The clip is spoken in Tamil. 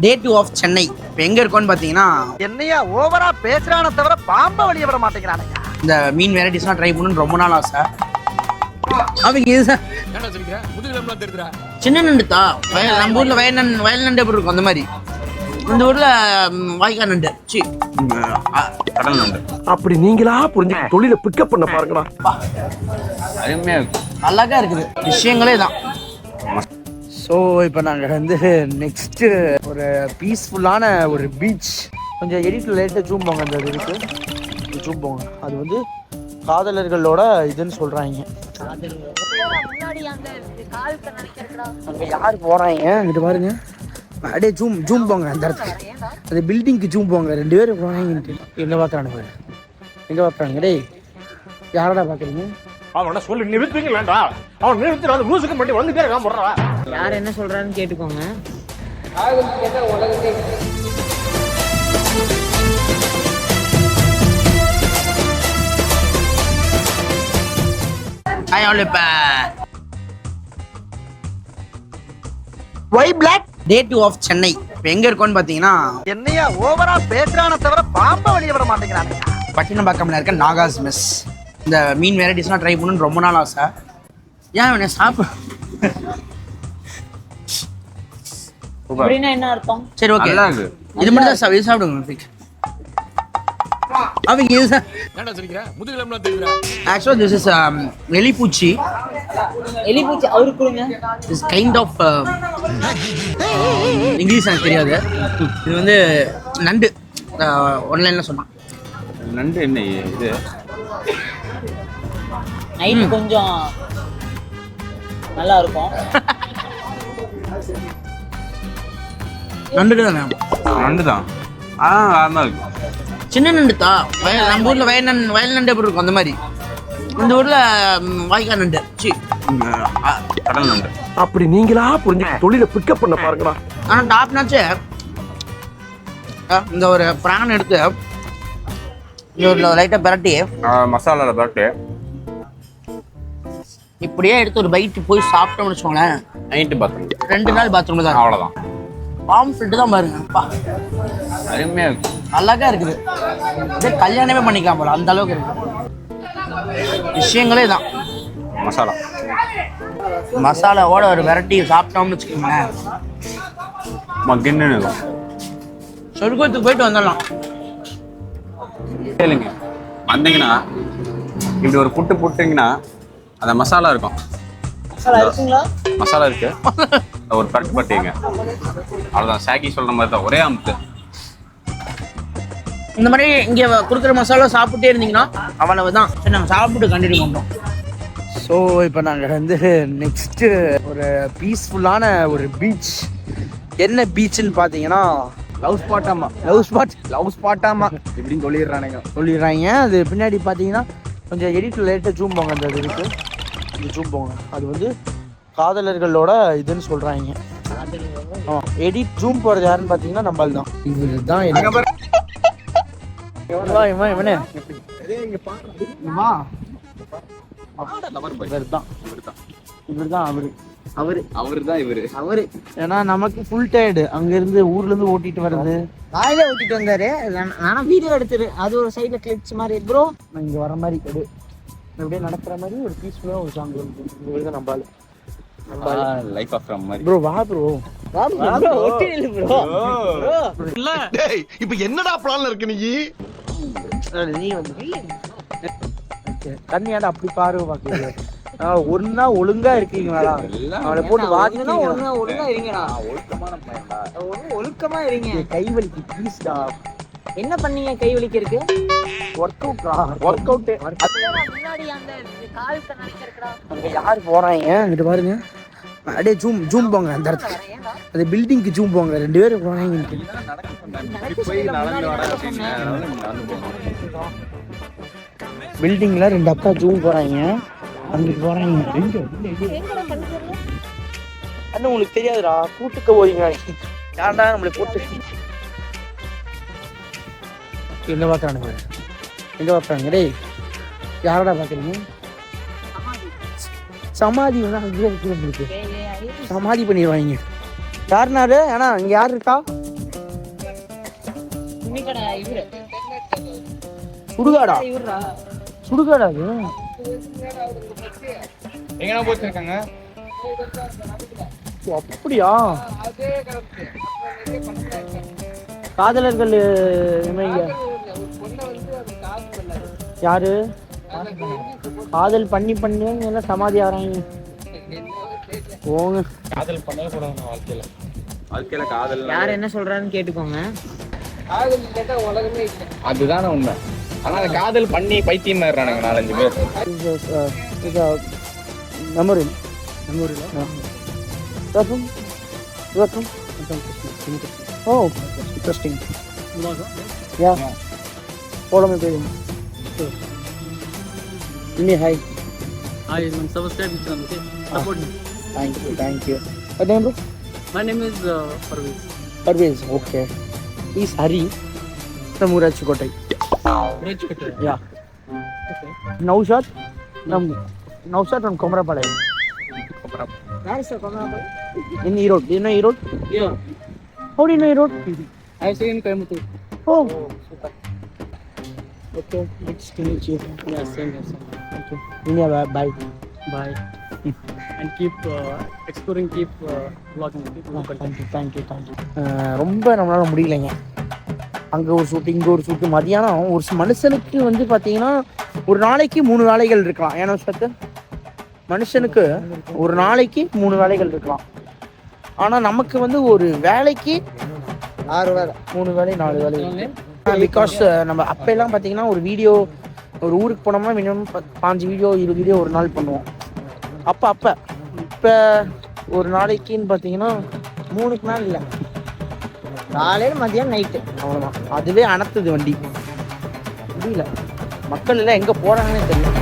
டே டூ ஆஃப் சென்னை இப்போ எங்கே இருக்கோன்னு பார்த்தீங்கன்னா என்னையா ஓவரா பேசுறான தவிர பாம்ப வெளிய விட மாட்டேங்கிறானுங்க இந்த மீன் வெரைட்டிஸ்லாம் ட்ரை பண்ணணும்னு ரொம்ப நாள் ஆசை. அவங்க சொல்லிக்கிற? முதுகிலம்லாம் தெரியுதுடா சின்ன நண்டுத்தா? வயல் நம்ம ஊரில் வயல் நண்டு வயல் நண்டு எப்படி இருக்கும் அந்த மாதிரி? இந்த ஊரில் வாய்க்கால் நண்டு. சி கடல் நண்டு. அப்படி நீங்களா புரிஞ்சு தொழில பிக்கப் பண்ண பாருங்களா? அருமையாக இருக்கு. அழகாக இருக்குது. விஷயங்களே தான் ஸோ இப்போ நாங்கள் வந்து நெக்ஸ்ட்டு ஒரு பீஸ்ஃபுல்லான ஒரு பீச் கொஞ்சம் எடிட்டில் லேட்டாக ஜூம் போங்க அந்த இது ஜூம் போங்க. அது வந்து காதலர்களோட இதுன்னு சொல்கிறாங்க அங்கே யார் போகிறாங்க இங்கிட்டு பாருங்க. அப்படியே ஜூம் ஜூம் போங்க அந்த இடத்துக்கு. அந்த பில்டிங்க்கு ஜூம் போங்க. ரெண்டு பேரும் போகிறாங்கன்ட்டு எங்கே பார்க்குறானுங்க எங்கே பார்க்குறாங்க? டேய் யாரடா பார்க்குறீங்க? அவன சொல்லி நிறுத்துவீங்களா அவன் நிறுத்தி வந்து லூசுக்கு மட்டும் வந்துட்டே இருக்கான் போடுறா யார் என்ன சொல்றான்னு கேட்டுக்கோங்க. Y block day two of Chennai இப்போ எங்கே இருக்கோன்னு பார்த்தீங்கன்னா என்னையா ஓவரா பேசுறான தவிர பாம்ப வெளிய விட மாட்டேங்கிறானுங்க பட்டினப்பாக்கம்ல இருக்க நாகாஸ் மிஸ் இந்த மீன் வெரைட்டிஸ்லாம் ட்ரை பண்ணணும்னு ரொம்ப நாள் ஆசை. ஏன் இவனை சாப்பிட அப்படின்னா என்ன அர்த்தம்? சரி ஓகே இது மட்டும் தான் சாப்பிடு இது சாப்பிடுங்க. அவங்க தெரியுதுடா ஆக்சுவலாக திஸ் இஸ் எலிப்பூச்சி. எலிபூச்சி அவருக்கு கொடுங்க. இஸ் கைண்ட் ஆஃப் இங்கிலீஷ் எனக்கு தெரியாது. இது வந்து நண்டு. ஒன்லைனில் சொன்னான். நண்டு என்ன இது? நைட் கொஞ்சம் நல்லா இருக்கும். நண்டுக்கு தானே நண்டு தான் ஆ ஆமா இருக்கு சின்ன நண்டுத்தா வயல் நம்ம ஊரில் வயல் நண்டு வயல் நண்டு எப்படி இருக்கும்? அந்த மாதிரி. இந்த ஊரில் வாய்க்கால் நண்டு. சி. கடல் நண்டு. அப்படி நீங்களா புரிஞ்சு தொழில பிக்கப் பண்ண பாருங்களா ஆனால் டாப்னாச்சு இந்த ஒரு ப்ரான் எடுத்து இந்த ஒரு லைட்டாக பிரட்டி. மசாலாவில் பரட்டு. இப்படியே எடுத்து ஒரு பைட்டு போய் சாப்பிட்டோம்னு வச்சுக்கோங்களேன். நைட்டு பாத்ரூம் ரெண்டு நாள் பாத்ரூமில் தான் அவ்வளோதான் பாம் ஃபில்ட்டு தான் பாருங்க. அப்பா அருமையாக இருக்கு. அழகா இருக்குது. இதே கல்யாணமே பண்ணிக்கலாம் போல அந்த அளவுக்கு இருக்கு. விஷயங்களே தான் மசாலா. மசாலாவோட ஒரு வெரைட்டி சாப்பிட்டோம்னு வச்சுக்கோங்களேன். மக்கின்னு சொர்க்கத்துக்கு போயிட்டு வந்துடலாம். கேளுங்க. வந்தீங்கன்னா இப்படி ஒரு புட்டு புட்டிங்கன்னா அந்த மசாலா இருக்கும். மசாலா இருக்குங்களா? மசாலா இருக்கு. ஒரு பரட்டு பட்டிங்க. அவ்வளோதான் சாக்கி சொல்ற மாதிரி தான் ஒரே அமுத்து. இந்த மாதிரி இங்கே கொடுக்குற மசாலா சாப்பிட்டே இருந்தீங்கன்னா அவ்வளவு தான் சரி நாங்கள் சாப்பிட்டு கண்டினியூ பண்ணுறோம் ஸோ இப்போ நாங்கள் வந்து நெக்ஸ்ட்டு ஒரு பீஸ்ஃபுல்லான ஒரு பீச் என்ன பீச்சுன்னு பார்த்தீங்கன்னா லவ் ஸ்பாட்டாமா லவ் ஸ்பாட் லவ் ஸ்பாட்டாமா இப்படின்னு சொல்லிடுறானுங்க. சொல்லிடுறாங்க. அது பின்னாடி பார்த்தீங்கன்னா கொஞ்சம் எடிட்டில் லேட்டாக ஜூம் போங்க அந்த இது இருக்கு. இந்த ஜூம் போங்க. அது வந்து காதலர்களோட இதுன்னு சொல்கிறாங்க எடிட் ஜூம் போகிறது யாருன்னு பார்த்தீங்கன்னா நம்மள் தான் இவர் தான் இவன் இவன். இவர் தான் இவர் தான் அவரு அவரு. அவர். தான் இவரு. அவரு. ஏன்னா நமக்கு ஃபுல் டயர்டு அங்க இருந்து ஊர்ல இருந்து ஓட்டிட்டு வர்றது. காலையில ஓட்டிட்டு வந்தாரு. நான்- நானா வீடியோ எடுத்துரு அது ஒரு சைடுல கிளிப்ஸ் மாதிரி ப்ரோ நான் இங்க வர மாதிரி எடு. அப்படியே நடக்கிற மாதிரி ஒரு பீஸ்ஃபுல்லா ஒரு சாங் நம்ம ஆளு. லைஃப் ஆஃப் மாதிரி. ப்ரோ வா ப்ரோ ஒட்டி ப்ரோ டேய் இப்போ என்னடா பிளான்ல இருக்கு நீ? நீ வந்து கண்ணியாட அப்படி பாரு பாக்குறது ஒன்னா ஒழுங்கா இருக்கீங்களா அவனை போட்டு ஒழுங்கா ஒழுங்கா ஒழுங்கா இருங்கடா. ஒழுங்கா ஒழுக்கமா இருங்க. கை வலிக்கு ப்ளீஸ்டா என்ன பண்ணீங்க கை வலிக்கிறதுக்கு? ஒர்க் அவுட்ரா ஒர்க் அவுட் அங்க யார் போறாங்க இங்கிட்டு பாருங்க. அப்படியே ஜூம் ஜூம் போங்க அந்த இடத்துக்கு. அந்த பில்டிங்க்கு ஜூம் போங்க. ரெண்டு பேரும் போறாங்க. பில்டிங்ல ரெண்டு அக்கா ஜூம் போறாங்க. அங்கிட்டு போறாங்க அண்ணன் உங்களுக்கு தெரியாதுடா. கூட்டுக்க போறீங்க. ஏன்டா நம்மளை போட்டு எங்க பாக்குறானுங்க எங்க பாக்குறாங்க டேய். யாரடா பாக்குறீங்க சமாதி. வேணா அங்கேயே இருக்கு சமாதி பண்ணிடுவாங்க. யாருனாரு? ஏன்னா இங்க யார் இருக்கா? சுடுகாடா இவரா. சுடுகாடா? அது? போச்சிருக்காங்க அப்படியா? காதலர்கள் இவங்க யாரு? காதல் பண்ணி பண்ணி எல்லாம் சமாதி ஆறாங்க போங்க. காதல் பண்ணவே கூடாது வாழ்க்கையில. வாழ்க்கையில காதல் யார் என்ன சொல்றாருன்னு கேட்டுக்கோங்க. அதுதானே உண்மை. ஆனா அந்த காதல் பண்ணி பைத்தியம் ஆயிடுறானுங்க நாலஞ்சு பேர். மெமரி. மெமரியில் rasam rasam oh interesting yeah follow me ಇಲ್ಲಿ ಹಾಯ್ ಹಾಯ್ ನಮ್ಮ ಸಬ್ಸ್ಕ್ರೈಬ್ ನಮಗೆ support thank you thank you ಅದೇ bro my name is Parvez Parvez okay is Hari from ಉರಾಜ್ಕೋಟೆ yeah Naushad ನಮ್ ನೌಶಾದ್ ನಮ್ಮ ಕೊಮರಪಾಳೆ ಇನ್ ಈ ರೋಡ್ ಏನೋ ಈ ರೋಡ್ ಹೌದು ಏನೋ ಈ road I see in Coimbatore oh super okay it's clean chief yeah same yeah same Okay. India, bye. bye. Bye. and keep exploring, keep uh, vlogging. Keep local. Thank you thank you thank you ரொம்ப நம்மளால முடியலைங்க அங்கே ஒரு ஷூட்டு இங்கே ஒரு ஷூட்டு மதியானம் ஒரு மனுஷனுக்கு வந்து பார்த்தீங்கன்னா ஒரு நாளைக்கு மூணு வேலைகள் இருக்கலாம் ஏன்னா சத்து மனுஷனுக்கு ஒரு நாளைக்கு மூணு வேலைகள் இருக்கலாம் ஆனால் நமக்கு வந்து ஒரு வேலைக்கு ஆறு வேலை மூணு வேலை நாலு வேலை பிகாஸ் நம்ம அப்போல்லாம் பார்த்தீங்கன்னா ஒரு வீடியோ ஒரு ஊருக்கு போனோம்னா மினிமம் பாஞ்சு வீடியோ இருபது வீடியோ ஒரு நாள் பண்ணுவோம். அப்போ அப்போ இப்போ ஒரு நாளைக்குன்னு பார்த்தீங்கன்னா மூணுக்கு நாள் இல்லை. காலையில் மதியம் நைட்டு அவ்வளோதான் அதுவே அனத்துது வண்டி. முடியல. மக்கள் எல்லாம் எங்கே போகிறாங்கன்னே தெரியல.